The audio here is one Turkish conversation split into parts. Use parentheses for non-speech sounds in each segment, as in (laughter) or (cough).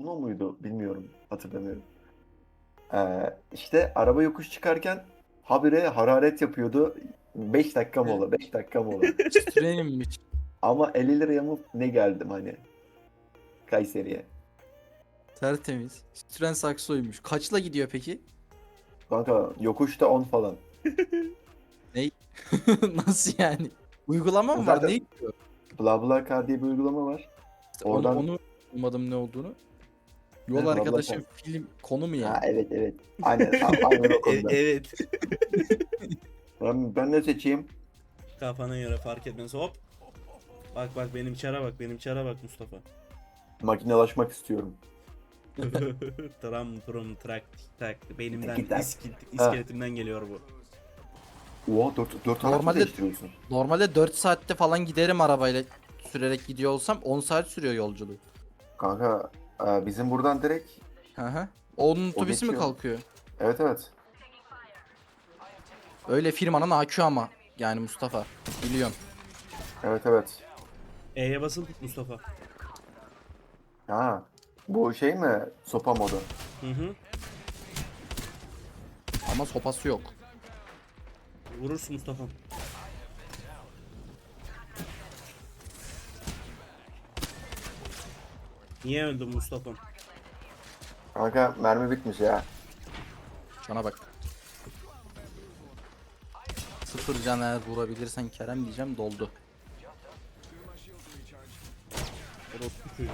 Uno muydu bilmiyorum. Hatırlamıyorum. Ee, işte araba yokuş çıkarken habire hararet yapıyordu. 5 dakika mola, 5 dakika mola. (laughs) Sürenimmiş. Ama 50 liraya mı ne geldim hani Kayseri'ye. Tertemiz. Süren saksoymuş. Kaçla gidiyor peki? Kanka yokuşta 10 falan. (laughs) (laughs) Nasıl yani? Uygulama mı var? Zaten- Ne gidiyor? BlaBlaCar diye bir uygulama var. Oradan- Onu, onu bulmadım ne olduğunu. Yol Evet, arkadaşım film konu mu Ha yani? evet evet. Aynen, tam- aynen o (laughs) konuda. evet. Ben, ben ne seçeyim? Kafana göre fark etmez. Hop. Bak bak benim çara bak benim çara bak Mustafa. Makinelaşmak istiyorum. (laughs) Tram trum trak tik tak. Beynimden Tik tak. iskeletimden geliyor bu. Oha 4, 4 araç mı Normalde- değiştiriyorsun? Normalde 4 saatte falan giderim arabayla sürerek gidiyor olsam 10 saat sürüyor yolculuğu. Kanka e, bizim buradan direkt Hı hı. Onun otobüsü mü geçiyor. kalkıyor? evet evet. Öyle firmanın AQ ama. Yani Mustafa. Biliyorum. Evet evet. E'ye basılı tut Mustafa. Ha. Bu şey mi? Sopa modu. Hı hı. Ama sopası yok. Vurursun Mustafa. Niye öldün Mustafa? Kanka mermi bitmiş ya. Şuna bak. Sıfır can eğer vurabilirsen Kerem diyeceğim doldu. Orospu çocuğu.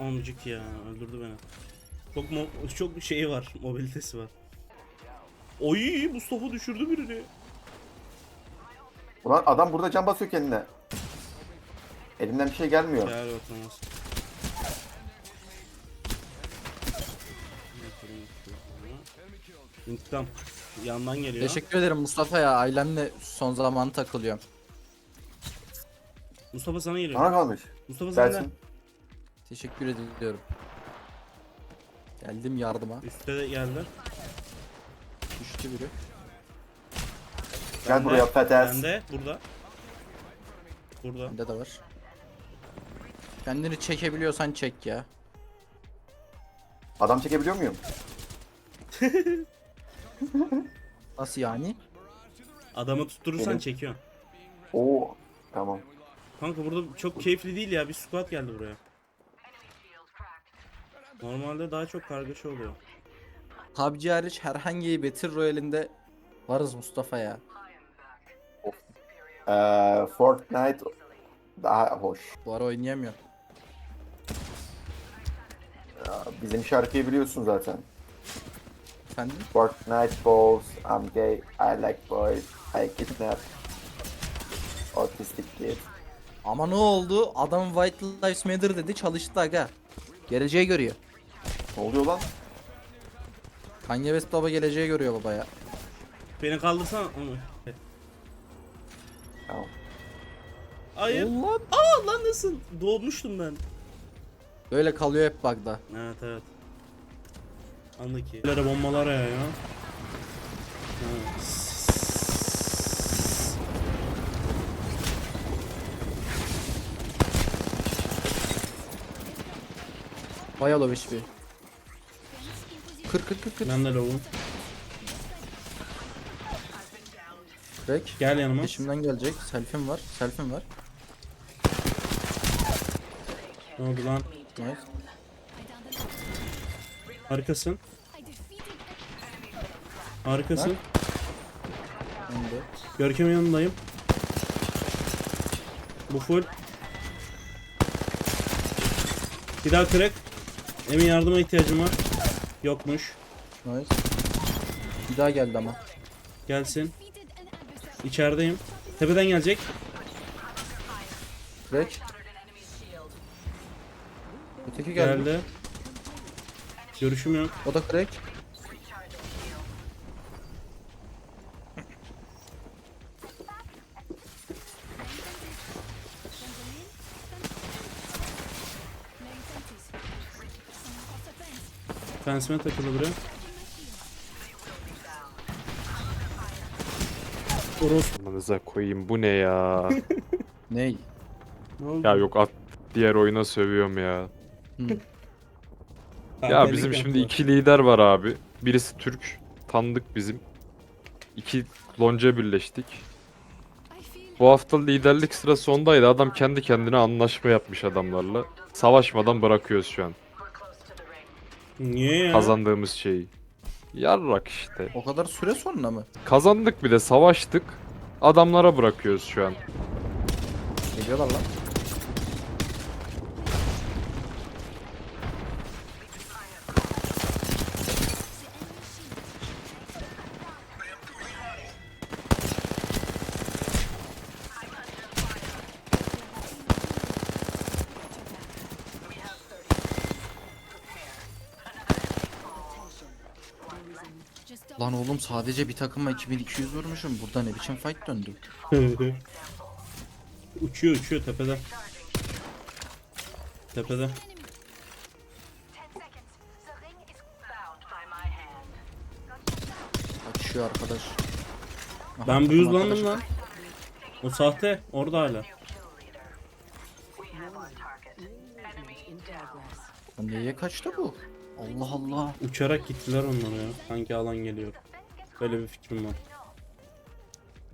Amcık ya öldürdü beni. Çok mo çok şeyi var, mobilitesi var. Oy Mustafa düşürdü birini. Ulan adam burada can basıyor kendine. Elimden bir şey gelmiyor. Gel bakalım. İntikam. Yandan geliyor. Teşekkür ederim Mustafa ya. Ailemle son zaman takılıyorum. Mustafa sana geliyor. Sana kalmış. Mustafa sana Gelsin. Teşekkür ediyorum. Geldim yardıma. Üste de geldi. Düştü biri. Gel buraya Fetes. Bende burada. Burada. Bende de var. Kendini çekebiliyorsan çek ya. Adam çekebiliyor muyum? (laughs) Nasıl yani? Adamı tutturursan Benim- çekiyorsun. Oo. Tamam. Kanka burada çok keyifli değil ya. Bir squat geldi buraya. Normalde daha çok kargaşa oluyor. PUBG hariç herhangi bir Battle Royale'inde varız Mustafa ya. Ee, Fortnite daha hoş. Bu ara oynayamıyorum. Ya, Bizim şarkıyı biliyorsun zaten. Efendim? Fortnite balls, I'm gay, I like boys, I kidnap. Autistic kid. Ama ne oldu? Adam White Lives Matter dedi çalıştı aga. Geleceği görüyor. Ne oluyor lan? Kanye West baba geleceği görüyor baba ya. Beni kaldırsana onu. Tamam. Hayır. Allah. Aa lan nasıl? Doğmuştum ben. Böyle kalıyor hep bug'da. Evet evet. Anlık ki. Böyle bombalar ya ya. Ha. Bayağı low HP. Kır kır kır kır. Ben de lovum. Crack. Gel yanıma. Peşimden gelecek. Selfie'm var. Selfie'm var. Ne oldu lan? Nice. Harikasın. Harikasın. Ben de. Görkem yanındayım. Bu full. Bir daha kırık. Emin yardıma ihtiyacım var. Yokmuş. Nice. Bir daha geldi ama. Gelsin. İçerideyim. Tepeden gelecek. Crack. Öteki geldi. Geldi. Görüşüm yok. O da crack. Fensime takılı buraya. Oros. Amanıza koyayım bu ne ya? (laughs) Ney? Ne oldu? ya yok at diğer oyuna sövüyorum ya. Ya bizim şimdi iki lider var abi. Birisi Türk. Tanıdık bizim. İki lonca birleştik. Bu hafta liderlik sıra sondaydı. Adam kendi kendine anlaşma yapmış adamlarla. Savaşmadan bırakıyoruz şu an. Niye ya? Kazandığımız şeyi. Yarrak işte. O kadar süre sonra mı? Kazandık bir de savaştık. Adamlara bırakıyoruz şu an. Geliyorlar lan. Lan oğlum sadece bir takıma 2200 vurmuşum. Burada ne biçim fight döndü? (laughs) uçuyor uçuyor tepede. Tepede. Açıyor arkadaş. Aha, Ben büyüzlandım arkadaşı. lan. O sahte orada hala. Nereye kaçtı bu? Allah Allah. Uçarak gittiler onlar ya. Hangi alan geliyor? Böyle bir fikrim var.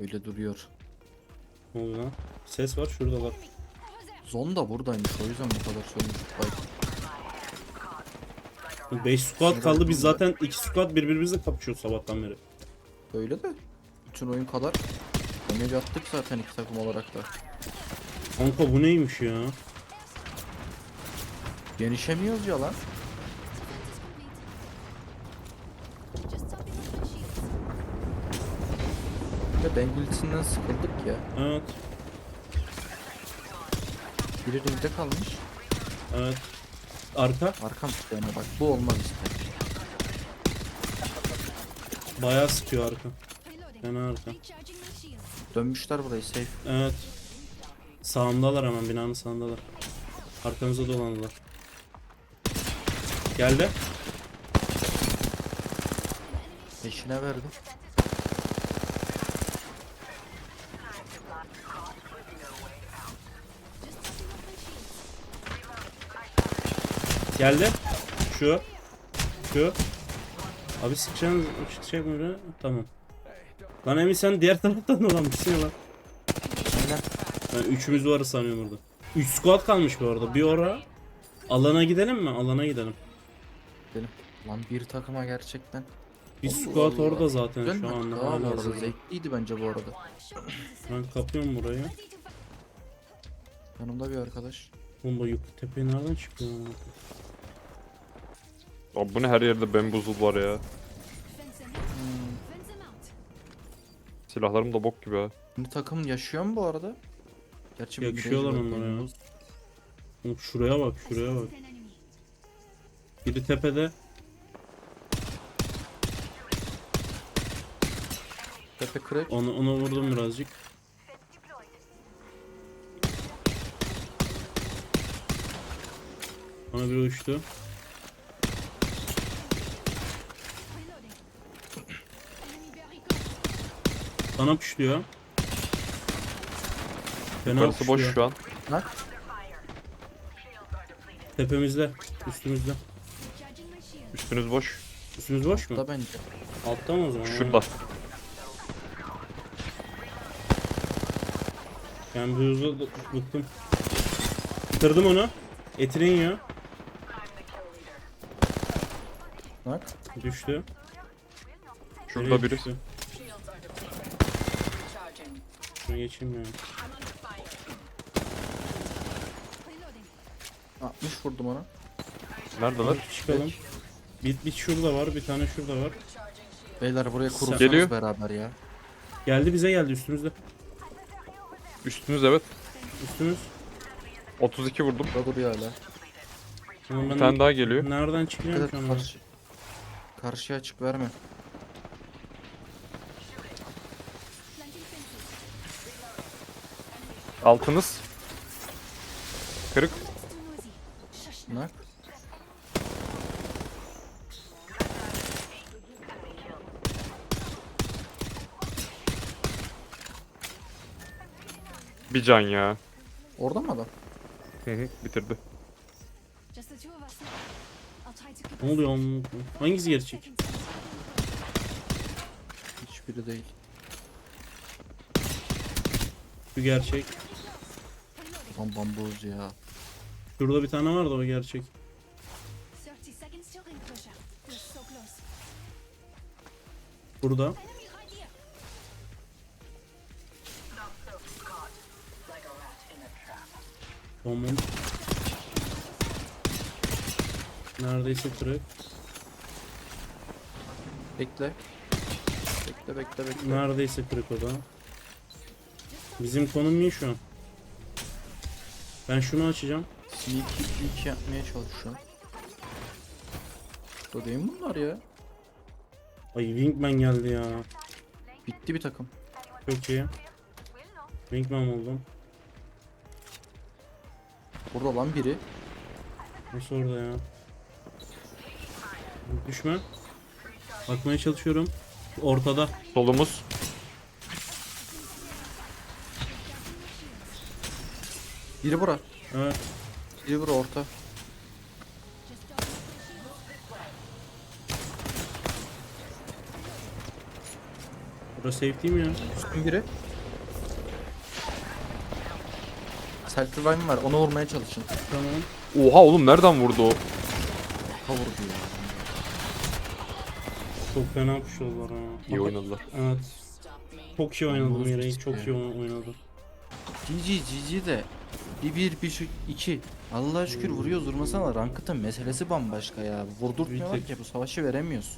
Öyle duruyor. Ne oluyor lan? Ses var şuradalar. Zon da buradaymış o yüzden bu kadar sönmüş fight. 5 squad kaldı biz zaten 2 squad birbirimizle kapışıyor sabahtan beri. Öyle de. Bütün oyun kadar. Damage attık zaten iki takım olarak da. Kanka bu neymiş ya? Genişemiyoruz ya lan. Ve Bengal'sinden sıkıldık ya. Evet. Biri ringde kalmış. Evet. Arka. Arkam yani bak bu olmaz işte. Bayağı sıkıyor arka. Fena arka. Dönmüşler burayı safe. Evet. Sağımdalar hemen binanın sağındalar. Arkamıza dolandılar. Geldi. Peşine verdi. Geldi. Şu. Şu. Abi sıkacaksın şey böyle. Tamam. Lan Emin sen diğer taraftan dolanmışsın ya lan. Aynen. Ben üçümüz varız sanıyorum orada. Üç squad kalmış bu arada. Bir ora. Alana gidelim mi? Alana gidelim. Benim. Lan bir takıma gerçekten. Bir Allah Allah. orada zaten Güzel şu anda. bu hala arada. hazırda. Zevkliydi bence bu arada. Ben kapıyorum burayı. Yanımda bir arkadaş. Bomba yuk tepeye nereden çıkıyor? lan? Abi bu ne her yerde bembuzul var ya. Silahlarım da bok gibi ha. Şimdi takım yaşıyor mu bu arada? Gerçi bir Yakışıyorlar var, onlara ya. Oğlum şuraya bak şuraya bak. Biri tepede. Tepe crack. Onu, onu vurdum birazcık. Ona bir uçtu. Sana puşluyor. Fena Yukarısı boş şu an. Lan Tepemizde. Üstümüzde. Üstünüz boş. Üstümüz boş mu? da bence. Altta mı o zaman? Şurada. Ben bir hızlı bıktım. Kırdım onu. Etini yiyor. Bak. Düştü. Şurada Nereye biri. düştü? Şuna geçeyim ya. 60 vurdum ona. Neredeler? Çıkalım. Bir, bir şurada var, bir tane şurada var. Beyler buraya kurulsanız Geliyor. beraber ya. Geldi bize geldi üstümüzde. Üstünüz evet. Üstümüz. 32 vurdum. Burada duruyor hala. Ama Bir ben tane daha geliyor. nereden çıkıyorum Dikkat ki et ona? karşı. Karşıya açık verme. Altınız. Kırık. Bak. Bir can ya. Orada mı adam? Hı hı, bitirdi. Ne oluyor oğlum? Hangisi gerçek? Hiçbiri değil. Şu gerçek. Lan bambuz ya. Şurada bir tane var da o gerçek. 30 Tamam. Neredeyse kırık. Bekle. Bekle bekle bekle. Neredeyse kırık o da. Bizim konum iyi şu an. Ben şunu açacağım. Sneak peek yapmaya çalışıyorum. Burada değil mi bunlar ya? Ay Wingman geldi ya. Bitti bir takım. Çok iyi. Wingman oldum. Burada lan biri. Nasıl orada ya? Düşme. Bakmaya çalışıyorum. Ortada. Solumuz. Biri bura. Evet. Biri bura orta. Burası safe değil mi ya? Üstün biri. Self revive'im var. Onu vurmaya çalışın. Tamam. Oha oğlum nereden vurdu o? Ha vurdu ya. Çok fena puşladılar ha. İyi oynadılar. Evet. Çok iyi Mire'yi. işte Çok iyi oynadım. GG GG de. Bir bir bir şu iki. Allah'a şükür vuruyoruz vurmasana. Rankıtın meselesi bambaşka ya. Vurdurtmuyorlar ki bu savaşı veremiyoruz.